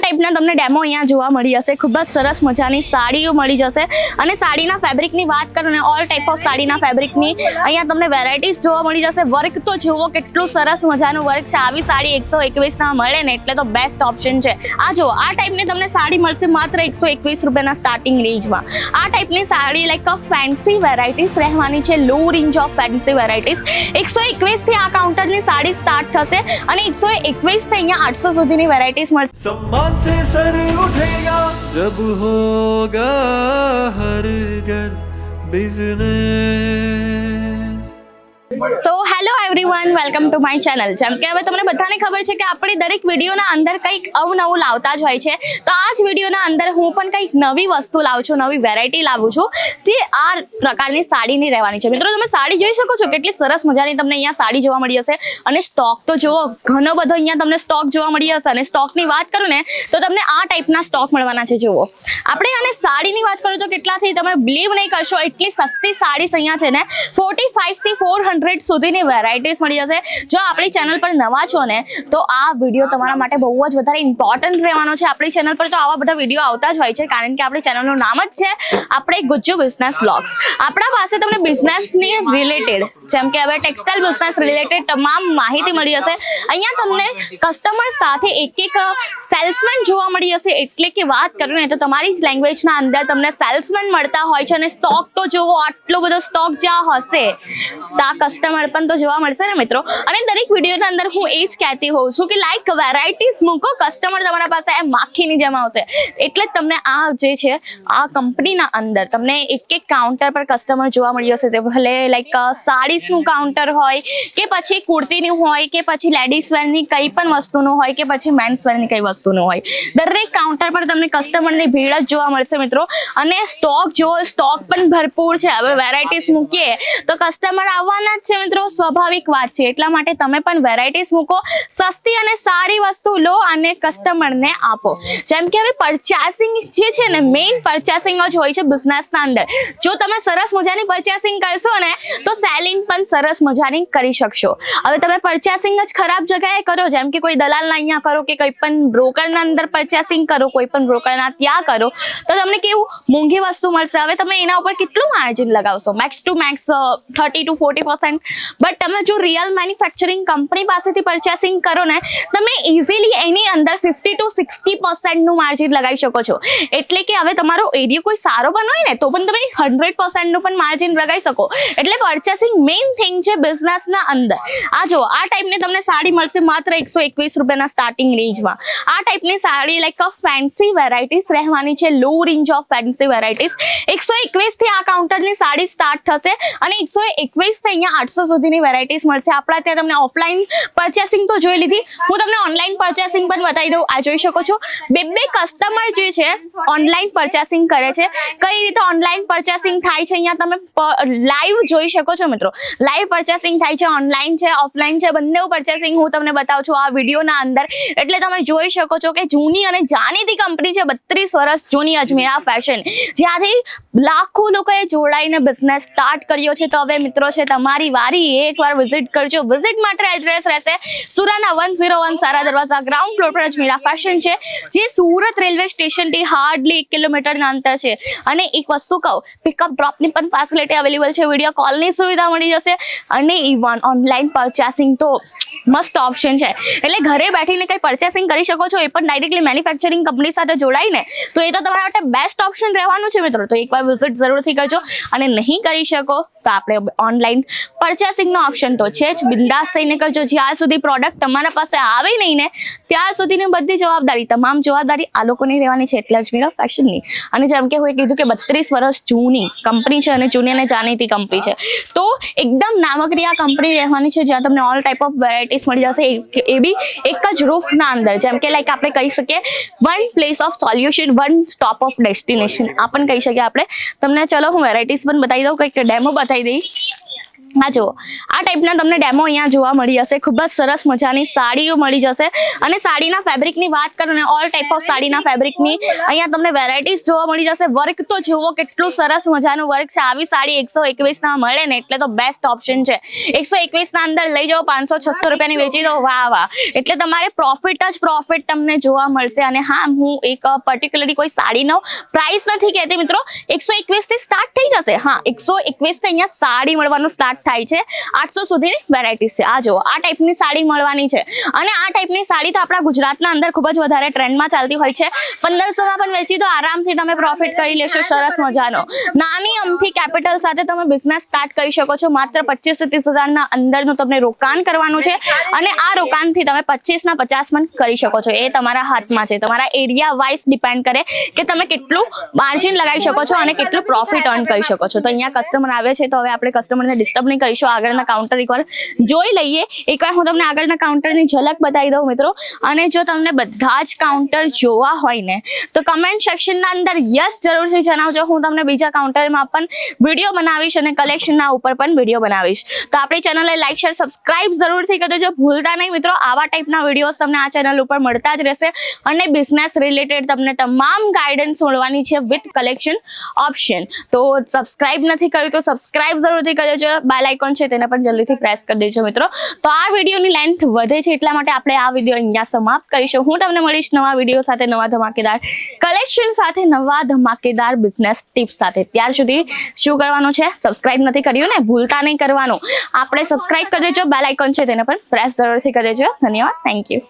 ટાઈપના તમને ડેમો અહીંયા જોવા મળી જશે ખૂબ જ સરસ મજાની સાડીઓ મળી જશે. અને સાડીના ફેબ્રિકની વાત કરું ને ઓલ ટાઈપ ઓફ સાડીના ફેબ્રિકની અહીંયા તમને વેરાયટીઝ જોવા મળી જશે. વર્ક તો જુઓ કેટલું સરસ મજાનું વર્ક છે. આવી સાડી એકસો એકવીસના મળે ને, એટલે તો બેસ્ટ ઓપ્શન છે. આ જુઓ, આ ટાઈપની તમને સાડી મળશે માત્ર એકસો એકવીસ રૂપિયાના સ્ટાર્ટિંગ રેન્જમાં આ ટાઈપની sari like a fancy varieties રહેવાની છે low range of fancy varieties એકસો એકવીસથી આ કાઉન્ટરની સાડી સ્ટાર્ટ થશે અને એકસો એકવીસથી અહીંયા આઠસો સુધીની વેરાયટીઝ મળશે. सम्मान से सर उठेगा जब होगा हर घर business so hello everyone welcome to my channel જેમ કે હવે તમને બધાને ખબર છે કે આપણે દરેક વિડીયોના અંદર કંઈક અવનવું લાવતા જ હોય છે. તો આ જ વિડીયોના અંદર હું પણ કંઈક નવી વસ્તુ લાવું છું, નવી વેરાયટી લાવું છું, જે આ પ્રકારની સાડીની રહેવાની છે. મિત્રો, તમે સાડી જોઈ શકો છો, કેટલી સરસ મજાની તમને અહીંયા સાડી જોવા મળી હશે. અને સ્ટોક તો જુઓ, ઘણો બધો અહીંયા તમને સ્ટોક જોવા મળી હશે. અને સ્ટોકની વાત કરું ને, તો તમને આ ટાઈપના સ્ટોક મળવાના છે, જુઓ. આપણે અને સાડીની વાત કરું તો કેટલાથી તમે બિલીવ નહીં કરશો, એટલી સસ્તી સાડીસ અહીંયા છે ને ફોર્ટી ફાઈવથી ફોર હંડ્રેડ સુધીની વેરાયટીઝ મળી જશે. જો આપણી ચેનલ પર નવા છો ને, તો આ વીડિયો તમારા માટે બહુ જ વધારે ઇમ્પોર્ટન્ટ રહેવાનો છે. આપણી ચેનલ પર તો આવા બધા વીડિયો આવતા જ હોય છે, કારણ કે આપણી ચેનલનું નામ જ છે આપણે ગુજ્જુ બિઝનેસ બ્લોગ્સ આપણા પાસે તમને બિઝનેસની રિલેટેડ જેમ કે હવે ટેક્સટાઇલ બિઝનેસ રિલેટેડ તમામ માહિતી મળી હશે. અહીંયા તમને કસ્ટમર સાથે એક એક સેલ્સમેન જોવા મળી હશે. એટલે કે વાત કરું ને, તો તમારી જ લેંગ્વેજના અંદર તમને સેલ્સમેન મળતા હોય છે અને સ્ટોક તો જોવો, આટલો બધો સ્ટોક જ્યાં હશે, ત્યાં કસ્ટમર પણ તો જોવા મળશે ને મિત્રો. અને દરેક વિડીયોના અંદર હું એ જ કહેતી હોઉં છું કે લાઈક વેરાયટીઝ મૂકો કસ્ટમર તમારા પાસે એમ માખીની જેમ આવશે. એટલે જ તમને આ જે છે, આ કંપનીના અંદર તમને એક એક કાઉન્ટર પર કસ્ટમર જોવા મળી હશે ભલે લાઈક સાડીસનું કાઉન્ટર હોય, કે પછી કુર્તીનું હોય, કે પછી લેડીઝ વેરની કંઈ પણ વસ્તુનું હોય, કે પછી મેન્સ વેરની કઈ વસ્તુનું હોય. દરેક કાઉન્ટર પર તમને કસ્ટમરની ભીડ જ જોવા મળશે મિત્રો. અને સ્ટોક જો સ્ટોક પણ ભરપૂર છે, હવે વેરાયટીઝ મૂકીએ, તો કસ્ટમર આવવાના જ છે મિત્રો? સ્વાભાવિક વાત છે. એટલા માટે તમે પણ વેરાયટીઝ મૂકો, સસ્તી અને સારી વસ્તુ લો અને કસ્ટમરને આપો. જેમ કે હવે પરચેસિંગ જે છે ને મેઇન પરચેસિંગ જ હોય છે બિઝનેસના અંદર. જો તમે સરસ મજાની પરચેસિંગ કરશો ને, તો સેલિંગ પણ સરસ મજાની કરી શકશો. હવે તમે પરચેસિંગ જ ખરાબ જગ્યાએ કરો, જેમ કે કોઈ દલાલના અહીંયા કરો કે કોઈ પણ બ્રોકરના અંદર પરચેસિંગ કરો, કોઈ પણ બ્રોકરના ત્યાં કરો, તો તમને કેવું મોંઘી વસ્તુ મળશે. હવે તમે એના ઉપર કેટલું margin લગાવશો? Max to max thirty to forty percent but તમે જો રિયલ મેન્યુફેક્ચરિંગ કંપની પાસેથી પરચેસિંગ કરો ને, તમે ઇઝીલી એની અંદર ફિફ્ટી ટુ સિક્સટી પર્સન્ટનું માર્જિન લગાવી શકો છો. એટલે કે હવે તમારો એરિયો કોઈ સારો પણ હોય ને, તો પણ તમે હંડ્રેડ પર્સન્ટનું પણ માર્જિન લગાવી શકો. એટલે પરચેસિંગ મેઇન થિંગ છે બિઝનેસના અંદર. આ જો, આ ટાઈપની તમને સાડી મળશે માત્ર એકસો એકવીસ રૂપિયાના સ્ટાર્ટિંગ રેન્જમાં આ ટાઈપની sari like a fancy varieties રહેવાની છે low range of fancy varieties એકસો એકવીસથી આ કાઉન્ટરની સાડી સ્ટાર્ટ થશે અને એકસો એકવીસથી અહીંયા આઠસો સુધીની વેરાયટીઝ મળશે. આપણા ત્યાં તમને ઓફલાઈન પરચેસિંગ તો જોઈ લીધી. હું તમને ઓનલાઈન પરચેસિંગ પણ બતાવી દઉં. આ જોઈ શકો છો. બે બે કસ્ટમર જે છે ઓનલાઈન પરચેસિંગ કરે છે. કઈ રીતે ઓનલાઈન પરચેસિંગ થાય છે અહીંયા તમે લાઈવ જોઈ શકો છો મિત્રો. લાઈવ પરચેસિંગ થાય છે ઓનલાઈન છે ઓફલાઈન છે બંને પરચેસિંગ હું તમને બતાવું છું આ વિડીયોના અંદર. એટલે તમે જોઈ શકો છો કે જૂની અને જાણીતી કંપની છે, બત્રીસ વર્ષ જૂની અજમેરા ફેશન જ્યાંથી લાખો લોકોએ જોડાઈને બિઝનેસ સ્ટાર્ટ કર્યો છે. તો હવે મિત્રો છે, તમારી વારી એકવાર વિઝિટ કરજો. વિઝિટ માટે એડ્રેસ રહેશે Surana one zero one Sahara Darwaja ground floor પર અજમેરા ફેશન છે, જે સુરત રેલવે સ્ટેશનથી હાર્ડલી એક કિલોમીટરના અંતર છે. અને એક વસ્તુ કહું પિકઅપ ડ્રોપની પણ ફેસિલિટી અવેલેબલ છે વીડિયો કોલની સુવિધા મળી જશે. અને ઇવન ઓનલાઈન પરચેસિંગ તો મસ્ત ઓપ્શન છે. એટલે ઘરે બેઠીને કંઈ પરચેસિંગ કરી શકો છો, એ પણ ડાયરેક્ટલી મેન્યુફેક્ચરિંગ કંપની સાથે જોડાઈને, તો એ તો તમારા માટે બેસ્ટ ઓપ્શન રહેવાનું છે મિત્રો. તો એકવાર વિઝિટ જરૂરથી કરજો. અને નહીં કરી શકો, તો આપણે ઓનલાઈન પરચેસિંગનો ઓપ્શન તો છે જ. બિંદાસ થઈને કરજો. જ્યાં સુધી પ્રોડક્ટ તમારા પાસે આવે નહીં ને ત્યાર સુધીની બધી જવાબદારી, તમામ જવાબદારી આ લોકોની રહેવાની છે. એટલે અજમેરા ફેશનની અને જેમ કે હું કીધું કે બત્રીસ વર્ષ જૂની કંપની છે અને જૂની અને જાણીતી કંપની છે. તો એકદમ નામકરી આ કંપની રહેવાની છે, જ્યાં તમને ઓલ ટાઈપ ઓફ વેરાયટીઝ મળી જશે. એ બી એક જ રૂફના અંદર. જેમ કે લાઈક આપણે કહી શકીએ one place of solution one stop of destination આ પણ કહી શકીએ આપણે. તમને ચલો હું વેરાયટીઝ પણ બતાવી દઉં, કંઈક ડેમો બતાવી દઈ. હા, જુઓ. આ ટાઈપના તમને ડેમો અહીંયા જોવા મળી જશે. ખૂબ જ સરસ મજાની સાડીઓ મળી જશે. અને સાડીના ફેબ્રિકની વાત કરું ને ઓલ ટાઈપ ઓફ સાડીના ફેબ્રિકની અહીંયા તમને વેરાયટીઝ જોવા મળી જશે. વર્ક તો જુઓ કેટલું સરસ મજાનું વર્ક છે. આવી સાડી એકસો એકવીસના મળે ને, એટલે તો બેસ્ટ ઓપ્શન છે. એકસો એકવીસના અંદર લઈ જાઓ, પાંચસો છસો રૂપિયાની વેચી દો. વાહ વાહ. એટલે તમારે પ્રોફિટ જ પ્રોફિટ તમને જોવા મળશે. અને હા, હું એક પર્ટિક્યુલરલી કોઈ સાડીનો પ્રાઇસ નથી કહેતી મિત્રો. એકસો એકવીસથી સ્ટાર્ટ થઈ જશે. હા, એકસો એકવીસથી અહીંયા સાડી મળવાનું સ્ટાર્ટ થાય છે. આઠસો સુધી વેરાયટીઝ છે. આ જુઓ, આ ટાઈપની સાડી મળવાની છે. અને આ ટાઈપની સાડી તો આપણા ગુજરાતના અંદર ખૂબ જ વધારે ટ્રેન્ડમાં ચાલતી હોય છે. પંદરસોમાં પણ વેચી તો આરામથી તમે પ્રોફિટ કરી લેશો, સરસ મજાનો. નાની અમથી કેપિટલ સાથે તમે બિઝનેસ સ્ટાર્ટ કરી શકો છો. માત્ર પચીસ ત્રીસ હજારના અંદરનું તમને રોકાણ કરવાનું છે. અને આ રોકાણથી તમે પચીસના પચાસ પણ કરી શકો છો. એ તમારા હાથમાં છે. તમારા એરિયા વાઇઝ ડિપેન્ડ કરે કે તમે કેટલું માર્જિન લગાવી શકો છો અને કેટલું પ્રોફિટ અર્ન કરી શકો છો. તો અહીંયા કસ્ટમર આવે છે, તો હવે આપણે કસ્ટમરને ડિસ્ટર્બ નહીં કરીશું આગળના કાઉન્ટર એકવાર જોઈ લઈએ. એકવાર હું તમને આગળના કાઉન્ટરની ઝલક બતાવી દઉં મિત્રો. અને જો તમને બધા જ કાઉન્ટર જોવા હોય ને, તો કમેન્ટ સેક્શનના અંદર યસ જરૂરથી જણાવજો. હું તમને બીજા કાઉન્ટરમાં પણ વીડિયો બનાવીશ અને કલેક્શનના ઉપર પણ વીડિયો બનાવીશ. તો આપણી ચેનલને લાઈક શેર સબસ્ક્રાઈબ જરૂરથી કરી દેજો. ભૂલતા નહીં મિત્રો. આવા ટાઈપના વિડીયોઝ તમને આ ચેનલ ઉપર મળતા જ રહેશે. અને બિઝનેસ રિલેટેડ તમને તમામ ગાઈડન્સ મળવાની છે વિથ કલેક્શન ઓપ્શન તો સબસ્ક્રાઇબ નથી કર્યું તો સબસ્ક્રાઈબ જરૂરથી કરી દેજો. બેલ આઇકોન છે, તેને પણ જલ્દીથી પ્રેસ કરી દેજો મિત્રો. તો આ વિડીયોની લેન્થ વધે છે, એટલા માટે આપણે આ વીડિયો અહીંયા સમાપ્ત કરીશું. હું તમને મળીશ નવા વીડિયો સાથે, નવા ધમાકેદાર કલેક્શન સાથે, નવા ધમાકેદાર બિઝનેસ ટિપ્સ સાથે. ત્યાર સુધી શું કરવાનું છે? સબસ્ક્રાઇબ નથી કર્યું ને, ભૂલતા નહીં કરવાનું. આપણે સબસ્ક્રાઇબ કરી દેજો બેલ આઇકોન છે, તેને પણ પ્રેસ જરૂરથી કરી દેજો. ધન્યવાદ. Thank you